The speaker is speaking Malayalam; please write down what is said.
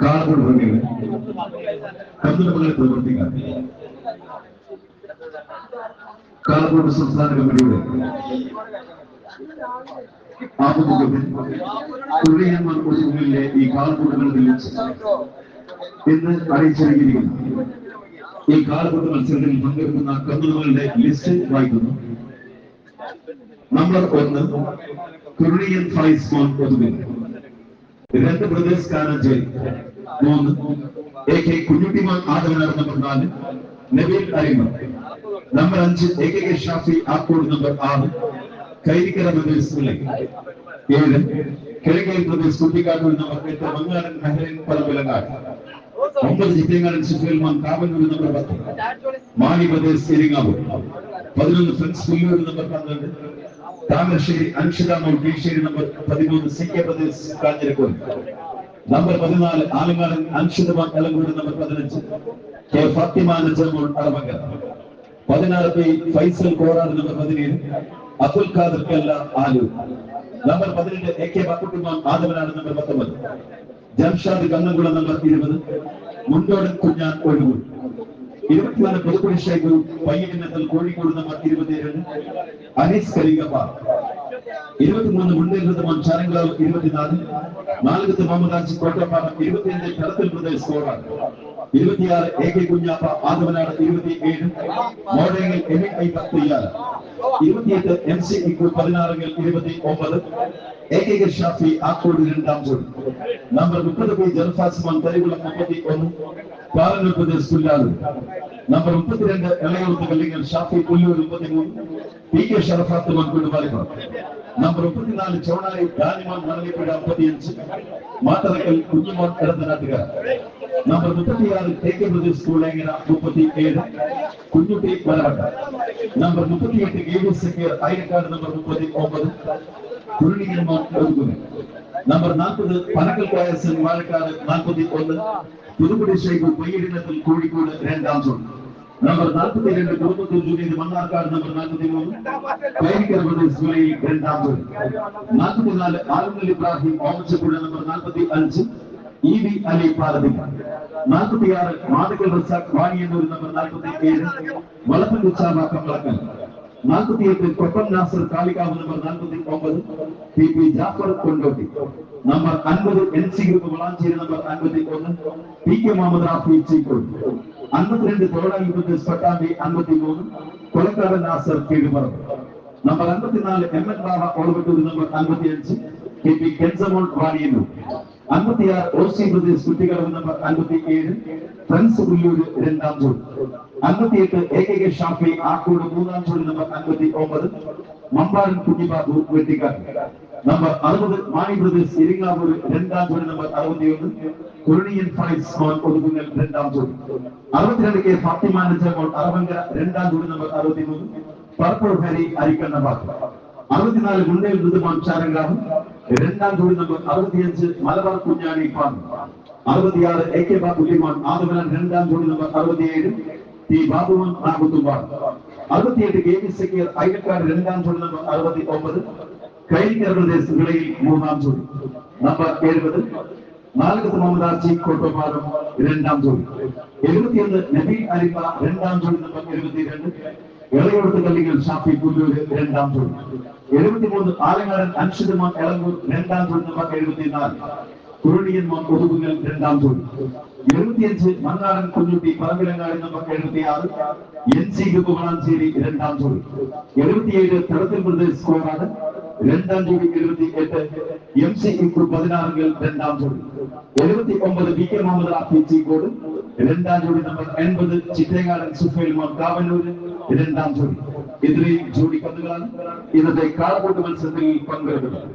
കാർബൺ ഭംഗികൾ കന്നുകളെ പ്രവർത്തിക്കാൻ കാർബോർഡ് സംസ്ഥാന കമ്മിറ്റിയുടെ ആഭിമുഖ്യത്തിൽ തുള്ളിയന്മാർ കുടുംബങ്ങളിലെ ഈ തെളിയിച്ച് എന്ന് അറിയിച്ചിരിക്കുന്നു. ഈ കാൽക്കൂട്ട മത്സരത്തിൽ പങ്കെടുക്കുന്ന കന്നുകളുടെ ലിസ്റ്റ് വായിക്കുന്നു. നമ്പർ ഒന്ന് കുരുണിയൻ ഫൈസ് മോൻ ഒതുവിൽ രണ്ട് ബ്രദേഴ്സ് കാനജൽ മൂന്ന്. എ കെ കുഞ്ഞുട്ടിമാൻ ആദവൻ നമ്പർ നാല് നബീൽ അരിമ. നമ്പർ അഞ്ച് A K K Shafi Akkode number ആറ്. കൈരിക്കര ബ്രദേഴ്സ് ഏഴ്. കിഴക്കേ ബ്രദേഴ്സ് കുട്ടിക്കാട്ടൂർ നമ്പർ എട്ട് മങ്ങാടൻ മെഹ്റൈൻ പലവിലങ്ങാട്. ഒമ്പത് ചിറ്റേങ്ങാടൻ സുഫേൽമാൻ കാവന്നൂർ നമ്പർ പത്ത്. മാണി ബ്രദേഴ്സ് എരിങ്ങാവൂർ. പതിനൊന്ന് ഫ്രണ്ട്സ് പുല്ലൂർ നമ്പർ പന്ത്രണ്ട്. താമരശ്ശേരി അൻഷിത മോൾ കീഴ്ശ്ശേരി നമ്പർ പതിമൂന്ന് C K Pradesh Kanhirakol number പതിനാല് ആലങ്ങാടൻ അനുഷിതമാൻ എലങ്കോട് നമ്പർ പതിനഞ്ച്. കെ ഫാത്തിമ നജമോൾ അറമങ്കര പതിനാറ് പി ഫൈസൽ കോറാട് നമ്പർ പതിനേഴ്. അബ്ദുൽ ഖാദർ കല്ല ആലൂർ. നമ്പർ പതിനെട്ട് എ കെ ബാക്കുട്ടിമാൻ ആദവനാട് നമ്പർ പത്തൊമ്പത്. ജംഷാദ് കന്നംകുളം നമ്പർ ഇരുപത്. മുണ്ടോടൻ കുഞ്ഞാൻ ഒഴുകൂർ ഇരുപത്തിനാല് പുതുക്കുടി ഷൈബു പയ്യന്നത്തിൽ കോഴിക്കോട് നമ്പർ ഇരുപത്തിയേഴ് അനീസ് കലിംഗപ്പ. ഇരുപത്തിമൂന്ന് മുന്നേറ്റം ചാരങ്കാവ് ഇരുപത്തിനാല് നാലുകത്ത് മാമദാജി കോട്ടപ്പാടം ഇരുപത്തിയഞ്ച് കടത്തിൽ പ്രദേശ് സ്കോറാണ് ഇരുപത്തിയാറ് എ കെ കുഞ്ഞാപ്പ ആദവനാട് ഇരുപത്തിയേഴ് മോഡേങ്ങിൽ എം ഐ പത്തിയാറ് ഇരുപത്തിയെട്ട് എം സി ഇക്കു പതിനാറുകൾ ഇരുപത്തി ഒമ്പത് A K K Shafi Akkode രണ്ടാം ജോഡി നമ്പർ മുപ്പത് പേ ജൽഫാസ്മാൻ തരികുള്ള മുപ്പത്തി ഒന്ന് പാലന്നൂർ പ്രദേശ് പുല്ലാലൂർ നമ്പർ മുപ്പത്തിരണ്ട് ഇളയൂർത്ത് കല്ലിങ്ങൽ ഷാഫി പുല്ലൂർ മുപ്പത്തിമൂന്ന് പി കെ ഷറഫാത്ത് മൻകൂട് പാലക്കാട് നമ്പർ മുപ്പത്തിനാല് ചോണായി ദാനിമാൻ മണലിപ്പുഴ അമ്പത്തിയഞ്ച്. മാത്തറക്കൽ കുഞ്ഞുമാൻ ഇടത്തനാട്ടുകാർ. നമ്പർ മുപ്പത്തിയാറ് കെ കെ പ്രദേശ് സ്കൂളേങ്ങര മുപ്പത്തി ഏഴ് കുഞ്ഞുട്ടി വരവട്ട നമ്പർ മുപ്പത്തിയെട്ട് കെ വി സെക്യൂർ ആയിരക്കാട് നമ്പർ മുപ്പത്തി ഒമ്പത് കുരുണിയന്മാർ ഒതുക്കുന്നു നമ്പർ നാൽപ്പത് പനക്കൽ കോയസൻ വാഴക്കാട് നാൽപ്പത്തി ഒന്ന് പുതുക്കുടി ഷൈബു പയ്യടിനത്തിൽ കോഴിക്കോട് രണ്ടാം സോൺ നമ്പർ നാൽപ്പത്തി രണ്ട് കുറുമ്പത്തൂർ ജൂനിയർ മണ്ണാർക്കാട് നമ്പർ നാൽപ്പത്തി മൂന്ന് പേരിക്കർ പ്രദേശ് വിലയിൽ രണ്ടാം സോൺ നാൽപ്പത്തിനാല് ആലുങ്ങൽ ഇബ്രാഹിം ഓമച്ചപ്പുഴ നമ്പർ നാൽപ്പത്തി അഞ്ച് ഇ വി അലി പാലതി നാൽപ്പത്തിയാറ് മാതകൾ റസാഖ് വാണിയന്നൂർ നമ്പർ നാൽപ്പത്തി ഏഴ് വളപ്പൻ ഉച്ചാവാക്കം വളക്കൽ നാൽപ്പത്തിയെട്ട് കൊപ്പം നാസർ കാളികാവ് നമ്പർ നാൽപ്പത്തി ഒമ്പത് P P Jafar Kondotty. Number അൻപത് N C group Valanchery number അൻപത്തി ഒന്ന് പി കെ മുഹമ്മദ് റാഫി ചീക്കോട്. അൻപത്തിരണ്ട് പ്രദേശ് പട്ടാമ്പി അൻപത്തി മൂന്ന് കൊലക്കാട് നാസർ കീഴുപറമ്പ് നമ്പർ അൻപത്തിനാല് M N Baba Olavattur number അൻപത്തിയഞ്ച് കെ പി കെൻസമോൾ പറയുന്നു അൻപത്തിയാറ് ഒ സി പ്രദേശ് കുട്ടികളവ് നമ്പർ അൻപത്തി ഏഴ് ഫ്രണ്ട്സ് പുല്ലൂര് രണ്ടാം ജോഡി അൻപത്തിയെട്ട് A K K Shafi Akkode മൂന്നാം ജോൺ നമ്പർ അൻപത്തി ഒമ്പത് മമ്പാരൻ കുഞ്ഞിബാബു നമ്പർ അറുപത് മാണി പ്രദേശ് ഇരിങ്ങാവൂർ രണ്ടാം ജോൺ നമ്പർ അറുപത്തിയൊന്ന്. കുരുണിയൻ ഫൈസ് മോൻ ഒതുകുന്നൽ രണ്ടാം ജോൺ. അറുപത്തിരണ്ട് കെ ഫാത്തിമ നജമോൾ അറവങ്കര രണ്ടാം ജോൺ നമ്പർ അറുപത്തിമൂന്ന്. പർപ്പൂർ ഹരി അരിക്കണ്ണ പാട്ട് അറുപത്തിനാല് മുണ്ടേൽ ഋതുമാൻ ചാരങ്കാവ്. രണ്ടാം ജോഡി നമ്പർ അറുപത്തിയഞ്ച് മലബാർ കുഞ്ഞാണി പാമ്പ് അറുപത്തിയാറ് എ കെ ബാബുലിമാൻ ആദവനാൻ രണ്ടാം ജോഡി നമ്പർ അറുപത്തിയേഴ് ടി ബാബുമൻ നാഗുത്തുമ്പാട് അറുപത്തിയെട്ട് കെ വി സക്കീർ അയൽക്കാട് രണ്ടാം ജോഡി നമ്പർ അറുപത്തി ഒമ്പത് കൈലിക്കർ പ്രദേശ് വിളയിൽ മൂന്നാം ജോഡി നമ്പർ എഴുപത് നാലുകത്ത് മുഹമ്മദ് ആർച്ചി കോട്ടോപ്പാടം രണ്ടാം ജോഡി എഴുപത്തിയൊന്ന് നബീൽ അലിഫ രണ്ടാം ജോഡി നമ്പർ എഴുപത്തിരണ്ട് ഇളയോടത്ത് കല്ലികൾ ഷാഫി പുല്ലൂര് രണ്ടാം ജോഡി എഴുപത്തിമൂന്ന് കാലങ്ങളിൽ അൻഷിതമാൻ എളങ്കൂർ രണ്ടാം തൊഴിൽ എഴുപത്തിനാല്. കുരുണിയന്മാർ കൊതുകുങ്ങൾ രണ്ടാം തൊഴിൽ എഴുപത്തിയഞ്ച് മണ്ണാടൻ കുഞ്ഞുട്ടി പറമ്പിലങ്ങാടി നമ്പർ എഴുപത്തിയാറ്. എൻ സി വളാഞ്ചേരി രണ്ടാം തൊഴിൽ എഴുപത്തിയേഴ് തടത്തിൽ പ്രദേശ് സ്കോറാണ് രണ്ടാം ജോഡി എഴുപത്തി എട്ട് എം സി ഇക്കു പതിനാറുകൾ രണ്ടാം ജോഡി എഴുപത്തി ഒമ്പത് ബി കെ മുഹമ്മദ് റാഫി ചീക്കോട് രണ്ടാം ജോഡി നമ്പർ എൺപത് ചിറ്റേങ്ങാടൻ സുഫേൽ മോൻ കാവന്നൂര്. രണ്ടാം ജോഡി ഇതിലെ ജോഡി കന്നുകളാണ് ഇന്നത്തെ കാളക്കൂട്ട് മത്സരത്തിൽ പങ്കെടുക്കുന്നത്